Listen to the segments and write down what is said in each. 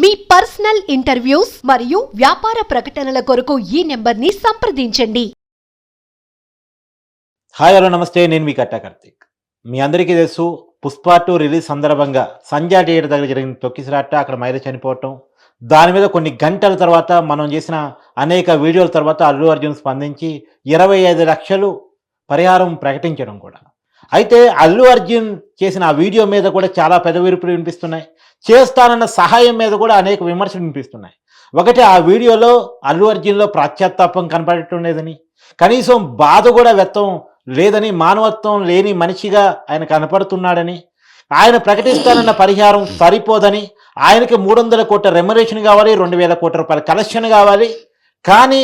మీ personal interviews మరియు వ్యాపార ప్రకటనల కొరకు ఈ నెంబర్ని సంప్రదించండి. హాయ్ హలో నమస్తే. నేను మీ కట్టా కార్తీక్. మీ అందరికీ తెలుసు పుష్ప టూ రిలీజ్ సందర్భంగా సంధ్యా థియేటర్ దగ్గర జరిగిన తొక్కిసిరాట అక్కడ మైద చనిపోవటం. దాని మీద కొన్ని గంటల తర్వాత మనం చేసిన అనేక వీడియోల తర్వాత అల్లు అర్జున్ స్పందించి ఇరవై ఐదు లక్షలు పరిహారం ప్రకటించడం కూడా. అయితే అల్లు అర్జున్ చేసిన ఆ వీడియో మీద కూడా చాలా పెదవిరుపులు వినిపిస్తున్నాయి. చేస్తానన్న సహాయం మీద కూడా అనేక విమర్శలు వినిపిస్తున్నాయి. ఒకటి ఆ వీడియోలో అల్లు అర్జున్లో ప్రాశ్చాత్తాపం కనపడటం లేదని కనీసం బాధ కూడా వ్యక్తం లేదని మానవత్వం లేని మనిషిగా ఆయన కనపడుతున్నాడని ఆయన ప్రకటిస్తానన్న పరిహారం సరిపోదని ఆయనకి మూడు వందల కోట్ల రెమ్యురేషన్ కావాలి రెండు వేల కోట్ల రూపాయల కలెక్షన్ కావాలి. కానీ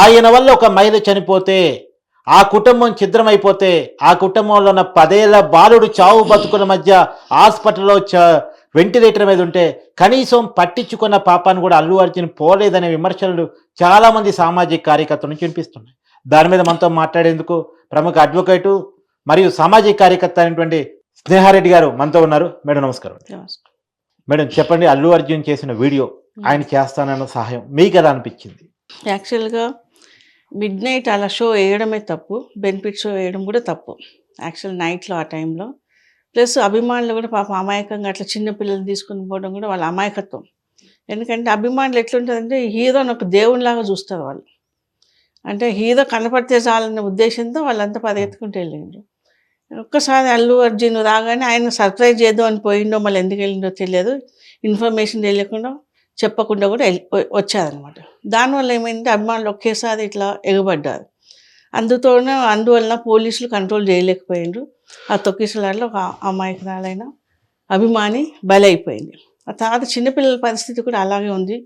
ఆయన వల్ల ఒక మహిళ చనిపోతే ఆ కుటుంబం ఛిద్రమైపోతే ఆ కుటుంబంలో ఉన్న పదేళ్ళ బాలుడు చావు బతుకుల మధ్య హాస్పిటల్లో వెంటిలేటర్ మీద ఉంటే కనీసం పట్టించుకున్న పాపాన్ని కూడా అల్లు అర్జున్ పోలేదనే విమర్శలు చాలామంది సామాజిక కార్యకర్తల నుంచి వినిపిస్తున్నాయి. దాని మీద మనతో మాట్లాడేందుకు ప్రముఖ అడ్వకేటు మరియు సామాజిక కార్యకర్త అయినటువంటి స్నేహారెడ్డి గారు మనతో ఉన్నారు. మేడం నమస్కారం. మేడం చెప్పండి అల్లు అర్జున్ చేసిన వీడియో ఆయన చేస్తానన్న సహాయం మీకు ఎలా అనిపించింది? యాక్చువల్గా మిడ్ నైట్ అలా షో వేయడమే తప్పు బెనిఫిట్ షో వేయడం కూడా తప్పు. యాక్చువల్ నైట్లో ఆ టైంలో ప్లస్ అభిమానులు కూడా పాప అమాయకంగా అట్లా చిన్న పిల్లల్ని తీసుకుని పోవడం కూడా వాళ్ళ అమాయకత్వం. ఎందుకంటే అభిమానులు ఎట్లుంటుందంటే హీరోని ఒక దేవునిలాగా చూస్తారు వాళ్ళు. అంటే హీరో కనపడితే చాలన్న ఉద్దేశంతో వాళ్ళంతా పరిగెత్తుకుంటూ వెళ్ళిండ్రు. ఒక్కసారి అల్లు అర్జున్ రాగానే ఆయన సర్ప్రైజ్ చేద్దాం అని పోయిండో మళ్ళీ ఎందుకు వెళ్ళిండో తెలియదు. ఇన్ఫర్మేషన్ తెలియకుండా చెప్పకుండా కూడా వెళ్ళి వచ్చారనమాట దానివల్ల ఏమైందంటే అభిమానులు ఒకేసారి ఇట్లా ఎగబడ్డారు. అందుతోనే అందువలన పోలీసులు కంట్రోల్ చేయలేకపోయిండ్రు. ఆ తొక్కిసలాట్లో ఒక అమాయకురాలైన అభిమాని బలైపోయింది. ఆ తర్వాత చిన్నపిల్లల పరిస్థితి కూడా అలాగే ఉంది.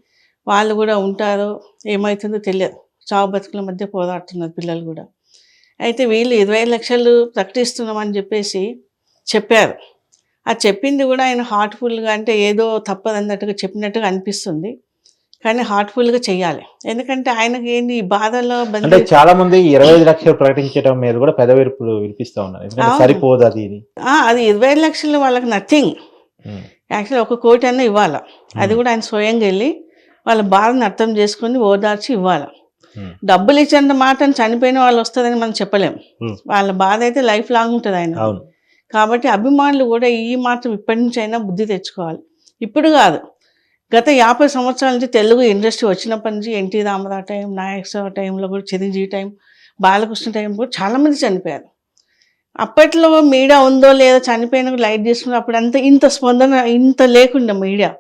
వాళ్ళు కూడా ఉంటారో ఏమవుతుందో తెలియదు. చావు బతుకుల మధ్య పోరాడుతున్నారు పిల్లలు కూడా. అయితే వీళ్ళు ఇరవై లక్షలు ప్రకటిస్తున్నామని చెప్పేసి చెప్పారు. ఆ చెప్పింది కూడా ఆయన హార్ట్ఫుల్గా అంటే ఏదో తప్పదన్నట్టుగా చెప్పినట్టుగా అనిపిస్తుంది. కానీ హార్ట్ఫుల్గా చెయ్యాలి. ఎందుకంటే ఆయనకి ఏంటి ఈ బాధల్లో అంటే చాలా మంది ఇరవై ఐదు లక్షలు ప్రకటించడం మీద కూడా పెదవిరుపులు వినిపిస్తా ఉన్నారు. సరిపోదు అది అది ఇరవై లక్షలు వాళ్ళకి నథింగ్. యాక్చువల్లీ ఒక కోటి అన్న ఇవ్వాలి. అది కూడా ఆయన స్వయంగా వెళ్ళి వాళ్ళ బాధను అర్థం చేసుకొని ఓదార్చి ఇవ్వాలి. డబ్బులు ఇచ్చేంత మాట చనిపోయిన వాళ్ళు వస్తుందని మనం చెప్పలేం. వాళ్ళ బాధ అయితే లైఫ్ లాంగ్ ఉంటుంది ఆయన. కాబట్టి అభిమానులు కూడా ఈ మాత్రం ఇప్పటి నుంచి అయినా బుద్ధి తెచ్చుకోవాలి. ఇప్పుడు కాదు. గత యాభై సంవత్సరాల నుంచి తెలుగు ఇండస్ట్రీ వచ్చినప్పటి నుంచి ఎన్టీ రామరావు టైం నాయక టైంలో కూడా చిరంజీవి టైం బాలకృష్ణ టైం కూడా చాలామంది చనిపోయారు. అప్పట్లో మీడియా ఉందో లేదో చనిపోయిన లైట్ చేసుకుని అప్పుడు అంత ఇంత స్పందన ఇంత లేకుండా మీడియా.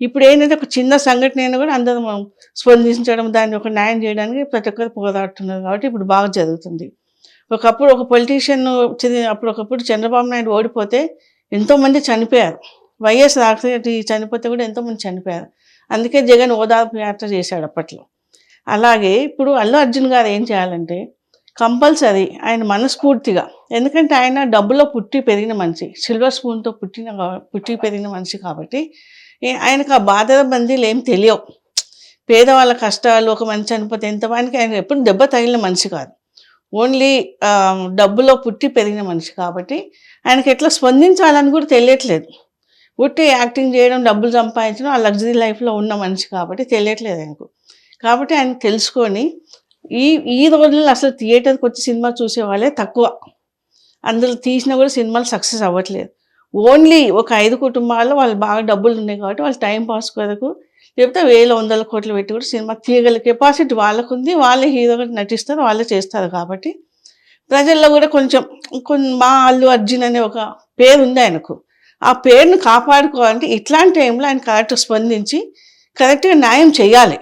ఇప్పుడు ఏంటంటే ఒక చిన్న సంఘటన అయినా కూడా అందరం మనం స్పందించడం దాన్ని ఒక న్యాయం చేయడానికి ప్రతి ఒక్కరు పోరాడుతున్నారు కాబట్టి ఇప్పుడు బాగా జరుగుతుంది. ఒకప్పుడు ఒక పొలిటీషియన్ అప్పుడు ఒకప్పుడు చంద్రబాబు నాయుడు ఓడిపోతే ఎంతోమంది చనిపోయారు. వైఎస్ రాజశేఖర చనిపోతే కూడా ఎంతోమంది చనిపోయారు. అందుకే జగన్ ఓదార్పు యాత్ర చేశాడు అప్పట్లో. అలాగే ఇప్పుడు అల్లు అర్జున్ గారు ఏం చేయాలంటే కంపల్సరీ ఆయన మనస్ఫూర్తిగా ఎందుకంటే ఆయన డబ్బులో పుట్టి పెరిగిన మనిషి సిల్వర్ స్పూన్తో పుట్టిన పుట్టి పెరిగిన మనిషి కాబట్టి ఆయనకు ఆ బాధల బందీలు ఏం తెలియవు. పేదవాళ్ళ కష్టాలు ఒక మనిషి చనిపోతే ఎంతవానికి ఆయన ఎప్పుడు దెబ్బ తగిలిన మనిషి కాదు. ఓన్లీ డబ్బులో పుట్టి పెరిగిన మనిషి కాబట్టి ఆయనకి ఎట్లా స్పందించాలని కూడా తెలియట్లేదు. ఉట్టి యాక్టింగ్ చేయడం డబ్బులు సంపాదించడం ఆ లగ్జరీ లైఫ్లో ఉన్న మనిషి కాబట్టి తెలియట్లేదు ఆయనకు. కాబట్టి ఆయన తెలుసుకొని ఈ ఈ రోజుల్లో అసలు థియేటర్కి వచ్చి సినిమా చూసేవాళ్ళే తక్కువ. అందులో తీసినా కూడా సినిమాలు సక్సెస్ అవ్వట్లేదు. ఓన్లీ ఒక ఐదు కుటుంబాల్లో వాళ్ళు బాగా డబ్బులు ఉన్నాయి కాబట్టి వాళ్ళు టైం పాస్ కొరకు లేకపోతే వేల వందల కోట్లు పెట్టి కూడా సినిమా తీయగల కెపాసిటీ వాళ్ళకు ఉంది వాళ్ళే హీరోగా నటిస్తారు వాళ్ళే చేస్తారు కాబట్టి ప్రజల్లో కూడా కొంచెం కొన్ని మా అల్లు అర్జున్ అనే ఒక పేరు ఉంది ఆయనకు. ఆ పేరును కాపాడుకోవాలంటే ఇట్లాంటి టైంలో ఆయన కరెక్ట్ స్పందించి కరెక్ట్గా న్యాయం చేయాలి.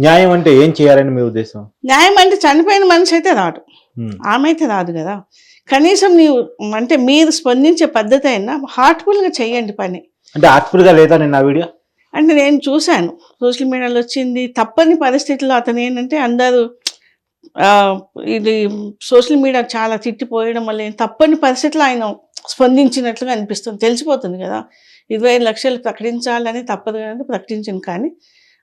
న్యాయం అంటే ఏం చేయాలని మీ ఉద్దేశం? న్యాయం అంటే చనిపోయిన మనిషి అయితే రాడు. ఆమె అయితే రాదు కదా. కనీసం నీవు అంటే మీరు స్పందించే పద్ధతి అయినా హార్ట్ఫుల్గా చేయండి పని. అంటే ఆర్ట్ఫుల్గా లేదా నేను ఆ వీడియో? అంటే నేను చూశాను. సోషల్ మీడియాలో వచ్చింది. తప్పని పరిస్థితుల్లో అతను ఏంటంటే అందరూ ఇది సోషల్ మీడియా చాలా తిట్టిపోయడం వల్ల ఏం తప్పని పరిస్థితుల్లో ఆయన స్పందించినట్లుగా అనిపిస్తుంది. తెలిసిపోతుంది కదా. ఇరవై ఐదు లక్షలు ప్రకటించాలని తప్పదు కానీ ప్రకటించింది కానీ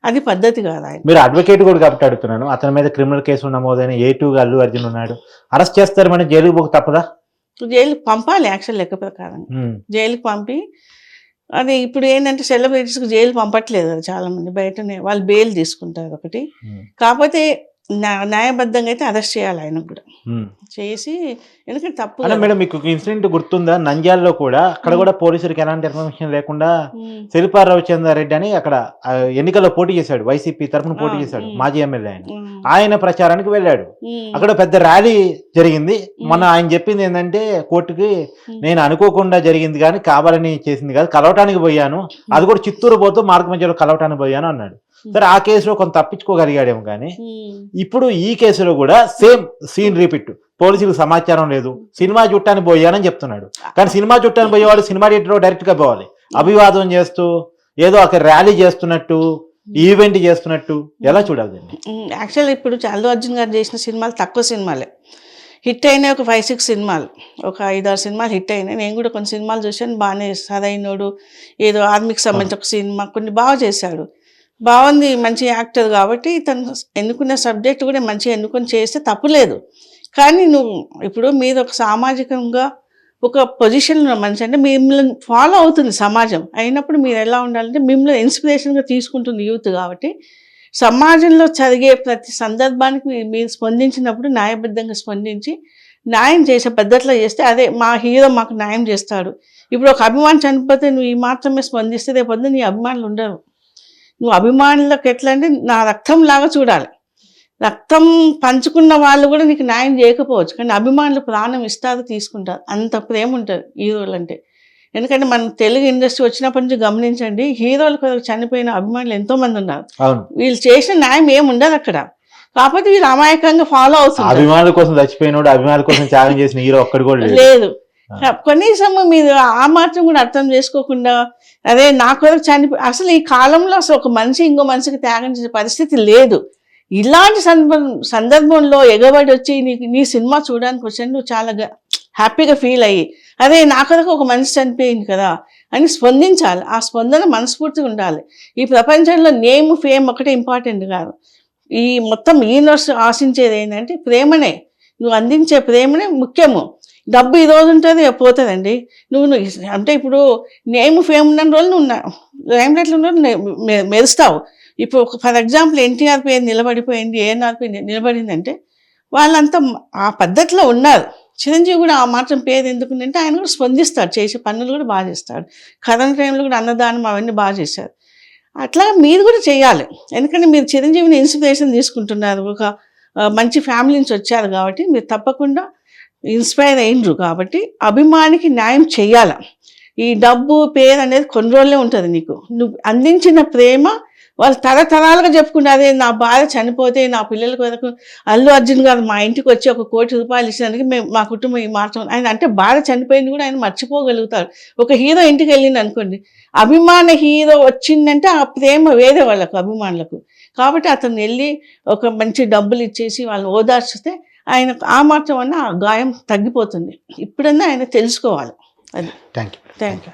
అది పద్ధతి కాదు ఆయన. మీరు అడ్వకేట్ కూడా కాబట్టి అడుగుతున్నాను. అతని మీద క్రిమినల్ కేసు నమోదైన ఏ టూగా అల్లు అర్జున్ ఉన్నాడు. అరెస్ట్ చేస్తారు మన జైలుకి పోక తప్పదా? జైలుకి పంపాలి యాక్షన్ లెక్క ప్రకారం. జైలుకి పంపి అది ఇప్పుడు ఏంటంటే సెలబ్రిటీస్కి జైలు పంపట్లేదు కదా చాలా మంది బయటనే వాళ్ళు బెయిల్ తీసుకుంటారు ఒకటి. కాకపోతే న్యా- న్యాయబద్ధంగా అయితే అరెస్ట్ చేయాలి ఆయన కూడా. చేసి ఎందుకంటే తప్పు. మేడం మీకు ఇన్సిడెంట్ గుర్తుందా? నంద్యాలలో కూడా అక్కడ కూడా పోలీసులకు ఎలాంటి ఇన్ఫర్మేషన్ లేకుండా ఉమ్, శిల్పా రవిచంద్రారెడ్డి అని అక్కడ ఎన్నికల్లో పోటీ చేశాడు వైసీపీ తరఫున పోటీ చేశాడు. మాజీ ఎమ్మెల్యే ఆయన. ఆయన ప్రచారానికి వెళ్ళాడు. అక్కడ పెద్ద ర్యాలీ జరిగింది. మొన్న ఆయన చెప్పింది ఏంటంటే కోర్టుకి. నేను అనుకోకుండా జరిగింది కానీ కావాలని చేసింది కాదు కలవటానికి పోయాను. అది కూడా చిత్తూరు పోతూ మార్గ మధ్యలో కలవటానికి పోయాను అన్నాడు. సరే ఆ కేసులో కొంత తప్పించుకోగలిగాడేమో కానీ ఇప్పుడు ఈ కేసులో కూడా సేమ్ సీన్ రిపీట్. పోలీసులకు సమాచారం లేదు. సినిమా చుట్టానికి పోయానని చెప్తున్నాడు. కానీ సినిమా చుట్టానికి పోయేవాడు సినిమా థియేటర్ డైరెక్ట్గా పోవాలి. అభివాదం చేస్తూ ఏదో అక్కడ ర్యాలీ చేస్తున్నట్టు ఈవెంట్ చేస్తున్నట్టు ఎలా చూడాలి యాక్చువల్లీ ఇప్పుడు అల్లు అర్జున్ గారు చేసిన సినిమాలు తక్కువ సినిమాలే. హిట్ అయినాయి ఒక ఫైవ్ సిక్స్ సినిమాలు. ఒక ఐదారు సినిమాలు హిట్ అయినాయి. నేను కూడా కొన్ని సినిమాలు చూశాను. బాగానే సరైనోడు ఏదో ఆర్మీకి సంబంధించి ఒక సినిమా కొన్ని బాగా చేశాడు. బాగుంది మంచి యాక్టర్ కాబట్టి తను ఎన్నుకున్న సబ్జెక్ట్ కూడా మంచిగా ఎన్నుకొని చేస్తే తప్పులేదు కానీ నువ్వు ఇప్పుడు మీరు ఒక సామాజికంగా ఒక పొజిషన్లో మనిషి అంటే మిమ్మల్ని ఫాలో అవుతుంది సమాజం. అయినప్పుడు మీరు ఎలా ఉండాలంటే మిమ్మల్ని ఇన్స్పిరేషన్గా తీసుకుంటుంది యూత్ కాబట్టి సమాజంలో జరిగే ప్రతి సందర్భానికి మీరు స్పందించినప్పుడు న్యాయబద్ధంగా స్పందించి న్యాయం చేసే పద్ధతిలో చేస్తే అదే మా హీరో మాకు న్యాయం చేస్తాడు. ఇప్పుడు ఒక అభిమాని చనిపోతే నువ్వు ఈ మాత్రమే స్పందిస్తే రేపు నీ అభిమానులు ఉండరు. నువ్వు అభిమానులకు ఎట్లా అంటే నా రక్తం లాగా చూడాలి. రక్తం పంచుకున్న వాళ్ళు కూడా నీకు న్యాయం చేయకపోవచ్చు. కానీ అభిమానులు ప్రాణం ఇస్తారు తీసుకుంటారు. అంత ప్రేమ ఉంటుంది హీరోలు అంటే. ఎందుకంటే మన తెలుగు ఇండస్ట్రీ వచ్చినప్పటి నుంచి గమనించండి హీరోల కొరకు చనిపోయిన అభిమానులు ఎంతో మంది ఉన్నారు వీళ్ళు చేసిన న్యాయం ఏమి ఉండదు అక్కడ. కాకపోతే వీళ్ళు అమాయకంగా ఫాలో అవుతున్నారు అభిమానుల కోసం చచ్చిపోయినోడు అభిమానుల కోసం త్యాగం చేసిన హీరో ఒక్కడు కూడా లేదు. కనీసం మీరు ఆ మాత్రం కూడా అర్థం చేసుకోకుండా అదే నా కొరకు చనిపో అసలు ఈ కాలంలో అసలు ఒక మనిషి ఇంకో మనిషికి త్యాగం చేసే పరిస్థితి లేదు. ఇలాంటి సందర్భం సందర్భంలో ఎగబడి వచ్చి నీకు నీ సినిమా చూడడానికి వచ్చాను నువ్వు చాలా హ్యాపీగా ఫీల్ అయ్యి అదే నా కొరకు ఒక మనిషి చనిపోయింది కదా అని స్పందించాలి. ఆ స్పందన మనస్ఫూర్తిగా ఉండాలి. ఈ ప్రపంచంలో నేమ్ ఫేమ్ ఒకటే ఇంపార్టెంట్ కాదు. ఈ మొత్తం యూనివర్స్ ఆశించేది ఏంటంటే ప్రేమనే. నువ్వు అందించే ప్రేమనే ముఖ్యము. డబ్బు ఈ రోజు ఉంటుంది పోతుందండి. నువ్వు నువ్వు- అంటే ఇప్పుడు నేమ్ ఫేమ్ ఉన్న రోజులు నువ్వు నేమ్ లైట్లో ఉన్న మెరుస్తావు. ఇప్పుడు ఫర్ ఎగ్జాంపుల్ ఎన్టీఆర్ పేరు నిలబడిపోయింది ఏఎన్ఆర్ పేరు నిలబడిందంటే వాళ్ళంతా ఆ పద్ధతిలో ఉన్నారు. చిరంజీవి కూడా ఆ మాత్రం పేరు ఎందుకుందంటే ఆయన కూడా స్పందిస్తాడు చేసే పనులు కూడా బాగా చేస్తాడు. కరెంట్ టైంలో కూడా అన్నదానం అవన్నీ బాగా చేశారు. అట్లా మీరు కూడా చేయాలి. ఎందుకంటే మీరు చిరంజీవిని ఇన్స్పిరేషన్ తీసుకుంటున్నారు. ఒక మంచి ఫ్యామిలీ నుంచి వచ్చారు కాబట్టి మీరు తప్పకుండా ఇన్స్పైర్ అయినరు కాబట్టి అభిమానికి న్యాయం చేయాల ఈ డబ్బు పేరు అనేది కొన్ని రోజులే ఉంటుంది నీకు. నువ్వు అందించిన ప్రేమ వాళ్ళు తరతరాలుగా చెప్పుకున్నారు నా భార్య చనిపోతే నా పిల్లల కొరకు అల్లు అర్జున్ గారు మా ఇంటికి వచ్చి ఒక కోటి రూపాయలు ఇచ్చినందుకు మేము మా కుటుంబం ఈ మార్చం ఆయన అంటే భార్య చనిపోయింది కూడా ఆయన మర్చిపోగలుగుతారు. ఒక హీరో ఇంటికి వెళ్ళింది అనుకోండి అభిమాన హీరో వచ్చిందంటే ఆ ప్రేమ వేరే వాళ్ళకు అభిమానులకు. కాబట్టి అతను వెళ్ళి ఒక మంచి డబ్బులు ఇచ్చేసి వాళ్ళని ఓదార్చితే ఆయన ఆ మాత్రం అన్న ఆ గాయం తగ్గిపోతుంది. ఇప్పుడన్నా ఆయన తెలుసుకోవాలి. అది. Thank you thank you